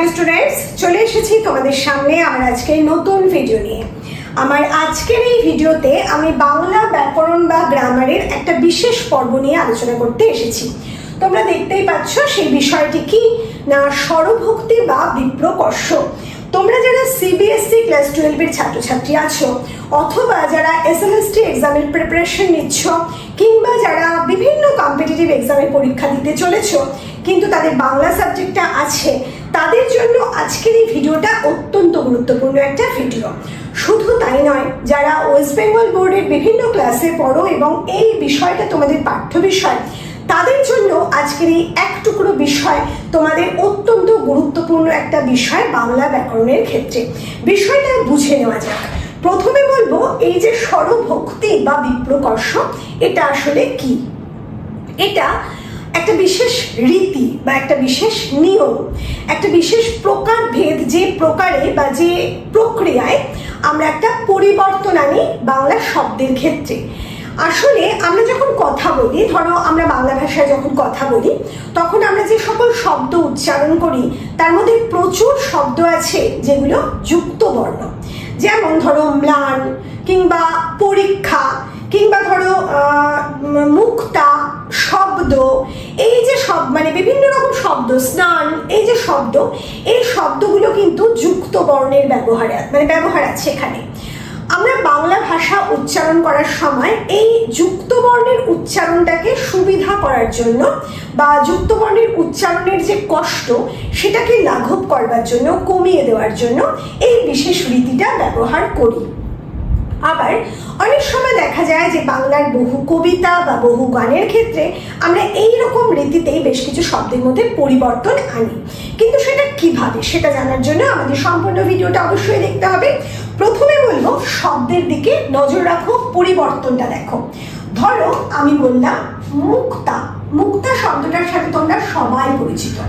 Hello students চলে এসেছি তোমাদের সামনে আমার আজকে নতুন ভিডিও নিয়ে। আমার আজকের এই ভিডিওতে আমি বাংলা ব্যাকরণ বা গ্রামারের একটা বিশেষ পর্ব নিয়ে আলোচনা করতে এসেছি। তোমরা দেখতেই পাচ্ছ সেই বিষয়টি কি? না, স্বরভক্তি বা বিপ্রকর্ষ তোমরা যারা সিবিএসসি ক্লাস টুয়েলভের ছাত্রছাত্রী আছো, অথবা যারা এসএলএসটি এক্সামের প্রিপারেশন নিচ্ছ, কিংবা যারা বিভিন্ন কম্পিটিটিভ এক্সামের পরীক্ষা দিতে চলেছ, কিন্তু তাদের বাংলা সাবজেক্টটা আছে তাদের জন্য আজকের এই ভিডিওটা অত্যন্ত গুরুত্বপূর্ণ একটা ভিডিও। শুধু তাই নয়, যারা ওয়েস্ট বেঙ্গল বোর্ডের বিভিন্ন ক্লাসে পড়ো এবং এই বিষয়টা তোমাদের পাঠ্য বিষয়, তাদের জন্য আজকের এই এক টুকরো বিষয় তোমাদের অত্যন্ত গুরুত্বপূর্ণ একটা বিষয় বাংলা ব্যাকরণের ক্ষেত্রে। বিষয়টা বুঝে নেওয়া যাক। প্রথমে বলব, এই যে স্বরভক্তি বা বিপ্রকর্ষ এটা আসলে কি? এটা একটা বিশেষ রীতি বা একটা বিশেষ নিয়ম, একটা বিশেষ প্রকারভেদ যে প্রকারে বা যে প্রক্রিয়ায় আমরা একটা পরিবর্তন আনি বাংলা শব্দের ক্ষেত্রে। আসলে আমরা যখন কথা বলি, ধরো আমরা বাংলা ভাষায় যখন কথা বলি, তখন আমরা যে সকল শব্দ উচ্চারণ করি, তার মধ্যে প্রচুর শব্দ আছে যেগুলো যুক্ত বর্ণ যেমন ধরো ম্লান কিংবা পরীক্ষা কিংবা ধরো মুক্তা শব্দ, এই যে সব মানে বিভিন্ন রকম শব্দ, স্নান, এই যে শব্দ, এই শব্দগুলো কিন্তু যুক্ত বর্ণের ব্যবহারে মানে ব্যবহার আছে এখানে। আমরা বাংলা ভাষা উচ্চারণ করার সময় এই যুক্ত বর্ণের উচ্চারণটাকে সুবিধা করার জন্য বা যুক্ত বর্ণের উচ্চারণের যে কষ্ট, সেটাকে লাঘব করবার জন্য, কমিয়ে দেওয়ার জন্য এই বিশেষ রীতিটা ব্যবহার করি। আবার অনেক সময় দেখা যায় যে বাংলার বহু কবিতা বা বহু গানের ক্ষেত্রে আমরা এই রকম রীতিতেই বেশ কিছু শব্দের মধ্যে পরিবর্তন আনি। কিন্তু সেটা কীভাবে সেটা জানার জন্য আমাদের সম্পূর্ণ ভিডিওটা অবশ্যই দেখতে হবে। প্রথমে বলব, শব্দের দিকে নজর রাখো, পরিবর্তনটা দেখো। ধরো, আমি বললাম, মুক্তা। মুক্তা শব্দটার সাথে তোমরা সবাই পরিচিত।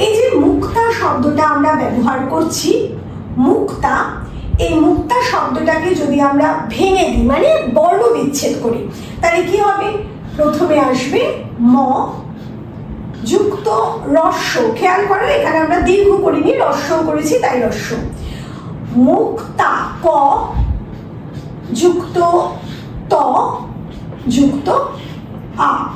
এই যে মুক্তা শব্দটা আমরা ব্যবহার করছি, মুক্তা এই মুক্তা শব্দটাকে যদি আমরা ভেঙে দিই মানে বর্ণ বিচ্ছেদ করি, তাহলে কি হবে? প্রথমে আসবে ম, যুক্ত রস্য। খেয়াল করো, এখানে আমরা দীর্ঘ করিনি রস্য করেছি, তাই রস্য। মুক্তা, ক, যুক্ত ত, যুক্ত আ।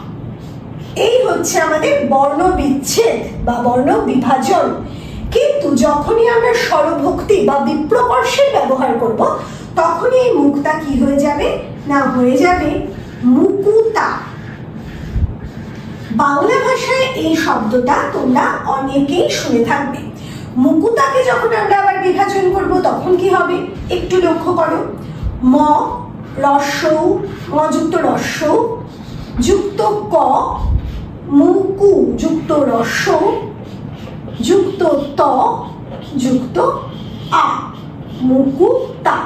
এই হচ্ছে আমাদের বর্ণ বিচ্ছেদ বা বর্ণ বিভাজন। কিন্তু যখনই আমরা স্বরভক্তি বা বিপ্রকর্ষের ব্যবহার করব, তখনই এই মুক্তা কি হয়ে যাবে? না, হয়ে যাবে মুকুতা। বাংলা ভাষায় এই শব্দটা তোমরা অনেকেই শুনে থাকবে। মুকুতাকে যখন আমরা আবার বিভাজন করব, তখন কি হবে? একটু লক্ষ্য করো। ম, রস্যৌ, মযুক্ত রস্যৌ, যুক্ত ক, মুকু, যুক্ত রস্য যুক্ত ত, যুক্ত আ, মুকুতা।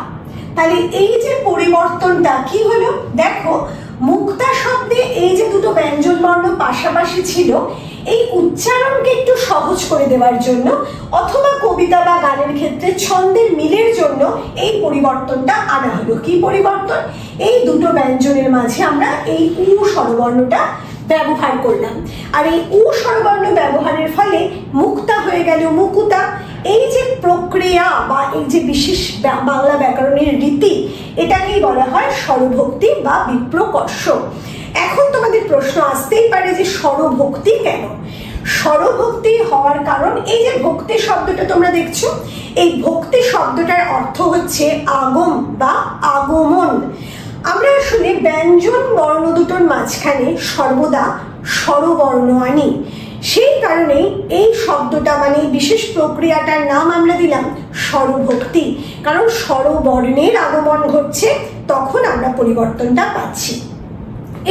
তাহলে এই যে পরিবর্তনটা কি হলো? দেখো, মুক্তা শব্দে এই যে দুটো ব্যঞ্জন বর্ণ পাশাপাশি ছিল, এই উচ্চারণকে একটু সহজ করে দেওয়ার জন্য অথবা কবিতা বা গানের ক্ষেত্রে ছন্দের মিলের জন্য এই পরিবর্তনটা আনা হলো। কি পরিবর্তন? এই দুটো ব্যঞ্জনের মাঝে আমরা এই উ স্বরবর্ণটা ব্যবহার করলাম। আর এই উ স্বরবর্ণ ব্যবহারের ফলে মুক্তা হয়ে গেল মুকুতা। এই যে প্রক্রিয়া বা এই যে বিশেষ বাংলা ব্যাকরণের রীতি, এটাকেই বলা হয় স্বরভক্তি বা বিপ্রকর্ষ এখন তোমাদের প্রশ্ন আসতেই পারে যে স্বরভক্তি কেন? স্বরভক্তি হওয়ার কারণ, এই যে ভক্তি শব্দটা তোমরা দেখছ, এই ভক্তি শব্দটার অর্থ হচ্ছে আগম বা আগমন। আমরা আসলে ব্যঞ্জন বর্ণ দুটোর মাঝখানে সর্বদা স্বরবর্ণ আনি। সেই কারণে এই শব্দটা মানে বিশেষ প্রক্রিয়াটার নাম আমরা দিলাম স্বরভক্তি। কারণ স্বরবর্ণের আগমন ঘটছে, তখন আমরা পরিবর্তনটা পাচ্ছি।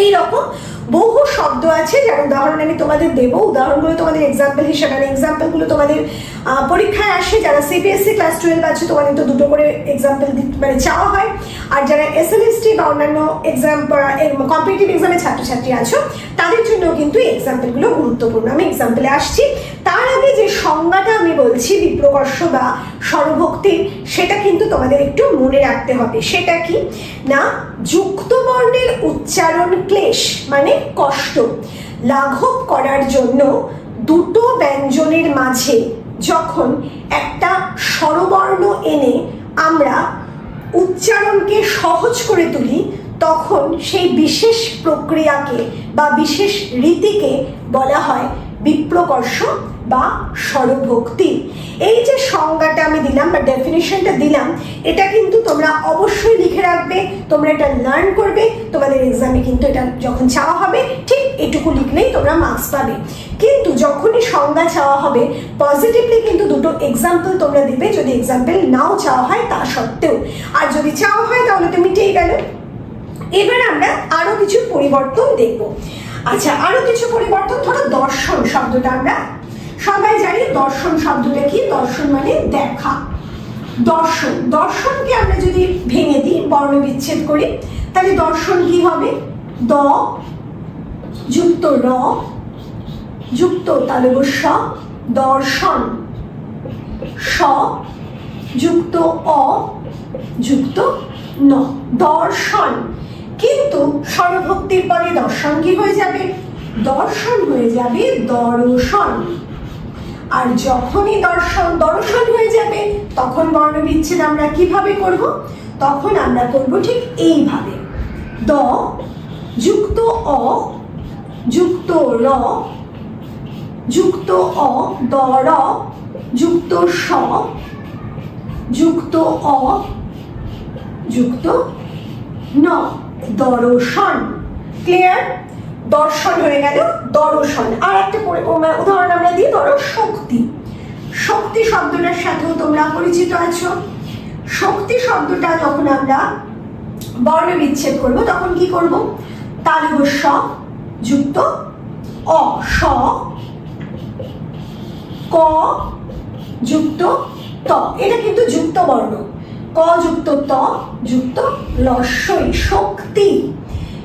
এই রকম বহু শব্দ আছে যার উদাহরণ আমি তোমাদের দেবো। উদাহরণগুলো তোমাদের এক্সাম্পল হিসেবে মানে এক্সাম্পলগুলো তোমাদের পরীক্ষায় আসে। যারা সিবিএসসি ক্লাস টুয়েলভ আছে, তোমাদের তো দুটো করে এক্সাম্পল মানে চাওয়া হয়। আর যারা এসএলএসটি বা অন্যান্য এক্সাম কম্পিটিটিভ এক্সামের ছাত্রছাত্রী আছো, তাদের জন্য কিন্তু এক্সাম্পলগুলো গুরুত্বপূর্ণ। আমি এক্সাম্পলে আসছি। যে সংজ্ঞাটা আমি বলছি বিপ্রকর্ষ বা স্বরভক্তির সেটা কিন্তু তোমাদের একটু মনে রাখতে হবে। সেটা কি? না যুক্ত বর্ণের উচ্চারণ ক্লেশ মানে কষ্ট, লাঘব করার জন্য দুটো ব্যঞ্জনের মাঝে যখন একটা স্বরবর্ণ এনে আমরা উচ্চারণকে সহজ করে তুলি, তখন সেই বিশেষ প্রক্রিয়াকে বা বিশেষ রীতিকে বলা হয় বিপ্রকর্ষ বা স্বরভক্তি এই যে সংজ্ঞাটা আমি দিলাম বা ডেফিনেশনটা দিলাম, এটা কিন্তু তোমরা অবশ্যই লিখে রাখবে, তোমরা এটা লার্ন করবে, তোমাদের এক্সামে কিন্তু এটা যখন চাওয়া হবে, ঠিক এটুকু লিখলেই তোমরা মার্কস পাবে। কিন্তু যখনই সংজ্ঞা চাওয়া হবে পজিটিভলি কিন্তু দুটো এক্সাম্পল তোমরা দিবে, যদি এক্সাম্পল নাও চাওয়া হয় তা সত্ত্বেও। আর যদি চাওয়া হয় তাহলে তো মিটেই গেল। এবার আমরা আরও কিছু পরিবর্তন দেখব। আচ্ছা আরও কিছু পরিবর্তন, ধরো দর্শন শব্দটা আমরা সবাই জানি দর্শন শব্দটা কি? দর্শন মানে দেখা। দর্শন। দর্শনকে আমরা যদি ভেঙে দিই, বর্ণ বিচ্ছেদ করি, তাহলে দর্শন কি হবে? দ, যুক্ত র, যুক্ত তালবস্য দর্শন। স, যুক্ত অ, যুক্ত ন। দর্শন। কিন্তু স্বরভক্তির পরে দর্শন কি হয়ে যাবে? দর্শন হয়ে যাবে দর্শন। আর যখনই দর্শন দর্শন হয়ে যাবে, তখন বর্ণ বিচ্ছেদ আমরা কীভাবে করব? তখন আমরা করব ঠিক এইভাবে। দ, যুক্ত অ, যুক্ত র, যুক্ত অ, দ, র, যুক্ত স, যুক্ত অ, যুক্ত ন। দর্শন। ক্লিয়ার? দর্শন হয়ে গেল, দর্শন। আর একটা উদাহরণ আমরা দিই, ধরো শক্তি। শক্তি শব্দটার সাথেও তোমরা পরিচিত আছো। শক্তি শব্দটা যখন আমরা বর্ণ বিচ্ছেদ করব, তখন কি করব? তালব স যুক্ত অ, স, ক যুক্ত ত। এটা কিন্তু যুক্ত বর্ণ। ক যুক্ত ত, যুক্ত লস্যই শক্তি।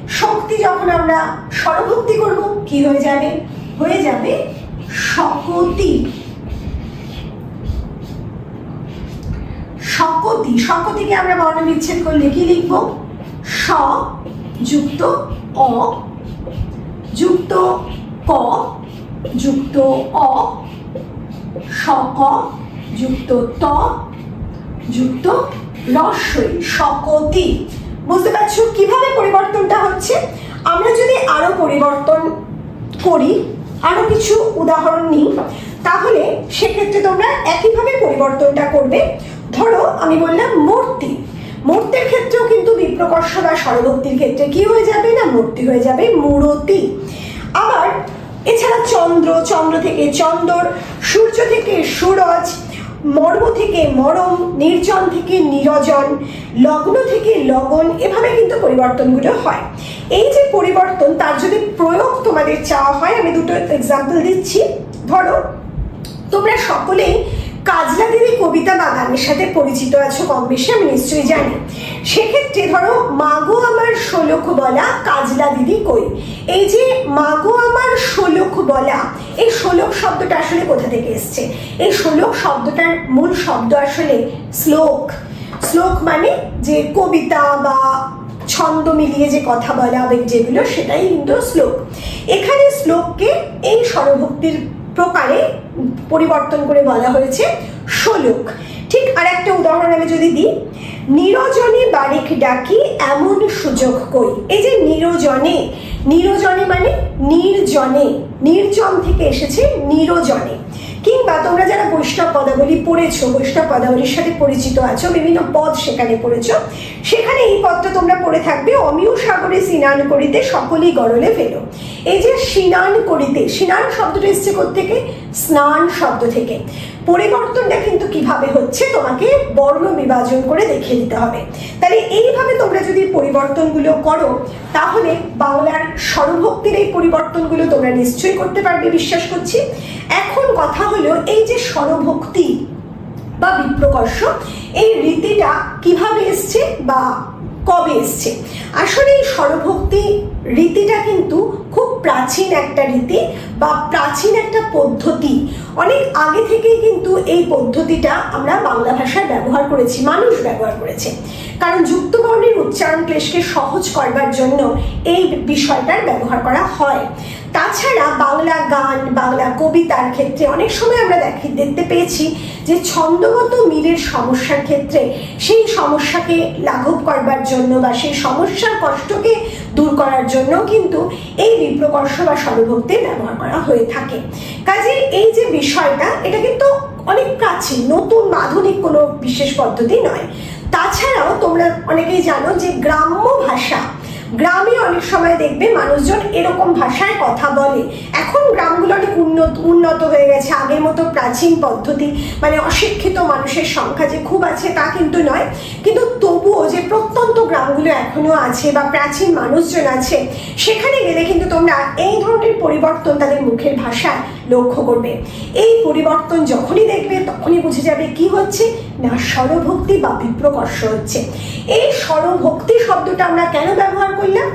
শক্তি যখন আমরা স্বরভক্তি করব, কি হয়ে যাবে? হয়ে যাবে শকতি। শকতি। শকতিকে আমরা বর্ণ বিচ্ছেদ করলে কি লিখব? স যুক্ত অ যুক্ত ক যুক্ত অ শক যুক্ত ত যুক্ত রস্যই শকতি। বুঝতে পারছ কীভাবে পরিবর্তনটা হচ্ছে? আমরা যদি আরও পরিবর্তন করি, আরও কিছু উদাহরণ নিই, তাহলে সেক্ষেত্রে তোমরা একইভাবে পরিবর্তনটা করবে। ধরো, আমি বললাম মূর্তি। মূর্তির ক্ষেত্রেও কিন্তু বিপ্রকর্ষ বা স্বরভক্তির ক্ষেত্রে কি হয়ে যাবে না? মূর্তি হয়ে যাবে মূরতি। আবার, এছাড়া চন্দ্র চন্দ্র থেকে চন্দর, সূর্য থেকে সুরজ মর্ম থেকে মরম, নির্জন থেকে নিরজন, লগ্ন থেকে লগন, এভাবে কিন্তু পরিবর্তনগুলো হয়। এই যে পরিবর্তন, তার যদি প্রয়োগ তোমাদের চাওয়া হয়, আমি দুটো এক্সাম্পল দিচ্ছি। ধরো, তোমরা সকলেই কাজলা দিদি কবিতা বাগানের সাথে পরিচিত আছো কম বেশি, আমি নিশ্চয়ই জানি। সেক্ষেত্রে ধরো, মাগো আমার ষোলক বলা কাজলা দিদি কই? এই যে মাগো আমার ষোলক বলা, এই ষোলক শব্দটা আসলে কোথা থেকে এসছে? এই ষোলক শব্দটার মূল শব্দ আসলে শ্লোক। শ্লোক মানে যে কবিতা বা ছন্দ মিলিয়ে যে কথা বলা হবে যেগুলো, সেটাই কিন্তু শ্লোক। এখানে শ্লোককে এই স্বরভক্তির প্রকারে পরিবর্তন করে বলা হয়েছে শোলক। ঠিক আর একটা উদাহরণ আমি যদি দিই, নিরজনে বারিক ডাকি এমন সুযোগ কই? এই যে নিরজনে নিরজনে মানে নির্জনে, নির্জন থেকে এসেছে নিরজনে। কিংবা তোমরা যারা বৈষ্ণব পদাবলী পড়েছো, বৈষ্ণব পদাবলীর সাথে পরিচিত আছো, বিভিন্ন পদ সেখানে পড়েছো, সেখানে এই পদটা তোমরা পড়ে থাকবে, অমিয় সাগরে স্নান করিতে সকলেই গরলে ফেলো। এই যে স্নান করিতে, স্নান শব্দটা এসছে থেকে স্নান শব্দ থেকে। পরিবর্তনটা কিন্তু কীভাবে হচ্ছে তোমাকে বর্ণ বিভাজন করে দেখিয়ে দিতে হবে। তাহলে এইভাবে তোমরা যদি পরিবর্তনগুলো করো, তাহলে বাংলার স্বরভক্তির এই পরিবর্তনগুলো তোমরা নিশ্চয়ই করতে পারবে, বিশ্বাস করছি। এখন কথা হলো এই যে স্বরভক্তি বা বিপ্রকর্ষ, এই রীতিটা কীভাবে এসছে বা কবে এসছে? আসলে এই স্বরভক্তি রীতিটা কিন্তু খুব প্রাচীন একটা রীতি বা প্রাচীন একটা পদ্ধতি। অনেক আগে থেকেই কিন্তু এই পদ্ধতিটা আমরা বাংলা ভাষায় ব্যবহার করেছি, মানুষ ব্যবহার করেছে। কারণ যুক্তবর্ণের উচ্চারণ ক্লেশকে সহজ করবার জন্য এই বিষয়টার ব্যবহার করা হয়। তাছাড়া বাংলা গান, বাংলা কবিতার ক্ষেত্রে অনেক সময় আমরা দেখি, দেখতে পেয়েছি যে ছন্দগত মিলের সমস্যার ক্ষেত্রে সেই সমস্যাকে লাঘব করবার জন্য বা সেই সমস্যার কষ্টকে দূর করার জন্য কিন্তু এই বিপ্রকর্ষ বা সর্বভক্তি ব্যবহার করা হয়ে থাকে। কাজে এই যে বিষয়টা, এটা কিন্তু অনেক প্রাচীন, নতুন আধুনিক কোনো বিশেষ পদ্ধতি নয়। তাছাড়াও তোমরা অনেকেই জানো যে গ্রাম্য ভাষা, গ্রামে অনেক সময় দেখবে মানুষজন এরকম ভাষায় কথা বলে। এখন অনেক উন্নত উন্নত হয়ে গেছে। আগের মতো প্রাচীন পদ্ধতি মানে অশিক্ষিত মানুষের সংখ্যা যে খুব আছে তা কিন্তু নয়। কিন্তু তবুও যে প্রত্যন্ত গ্রামগুলো এখনও আছে বা প্রাচীন মানুষজন আছে, সেখানে গেলে কিন্তু তোমরা এই ধরনের পরিবর্তন তাদের মুখের ভাষায় লক্ষ্য করবে। এই পরিবর্তন যখনই দেখবে, তখনই বুঝে যাবে কি হচ্ছে, না স্বরভক্তি বা বিপ্রকর্ষ হচ্ছে। এই স্বরভক্তি শব্দটা আমরা কেন ব্যবহার করলাম?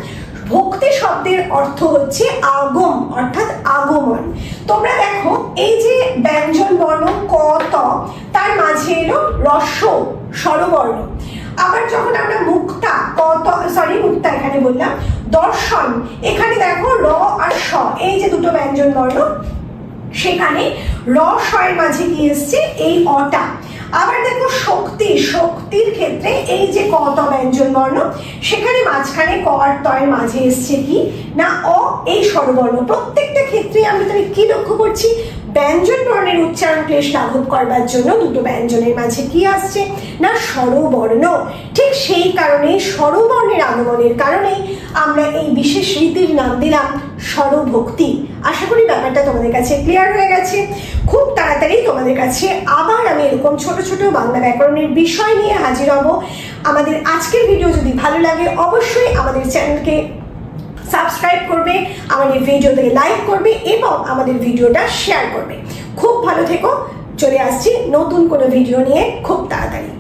ভক্তি শব্দের অর্থ হচ্ছে আগম, অর্থাৎ আগমন। তোমরা দেখো, এই যে ব্যঞ্জন বর্ণ, ক, ত, তার মাঝে এলো রস্য, স্বরবর্ণ। আবার যখন আমরা মুক্তা, ক, ত সরি মুক্তা এখানে বললাম, দর্শন, এখানে দেখো র আর স, এই যে দুটো ব্যঞ্জন বর্ণ, সেখানে র এর মাঝে কি এসছে? এই অটা। আবার দেখো শক্তি, শক্তির ক্ষেত্রে এই যে কত ব্যঞ্জন বর্ণ, সেখানে মাঝখানে ক আর তয়ের মাঝে এসছে কি? না, অ, এই স্বরবর্ণ। প্রত্যেকটা ক্ষেত্রে আমি তাহলে কি লক্ষ্য করছি? ব্যঞ্জন বর্ণের উচ্চারণ ক্লেশ লাঘব করবার জন্য দুটো ব্যঞ্জনের মাঝে কি আসছে? না, স্বরবর্ণ। ঠিক সেই কারণে স্বরবর্ণের আগমনের কারণেই আমরা এই বিশেষ রীতির নাম দিলাম স্বরভক্তি। আশা করি ব্যাপারটা তোমাদের কাছে ক্লিয়ার হয়ে গেছে। খুব তাড়াতাড়ি তোমাদের কাছে আবার আমি এরকম ছোট ছোট বাংলা ব্যাকরণের বিষয় নিয়ে হাজির হব। আমাদের আজকের ভিডিও যদি ভালো লাগে, অবশ্যই আমাদের চ্যানেলকে সাবস্ক্রাইব করবে, আমাদের ভিডিওতে লাইক করবে এবং আমাদের ভিডিওটা শেয়ার করবে। খুব ভালো থেকো, চলে আসছি নতুন কোনো ভিডিও নিয়ে খুব তাড়াতাড়ি।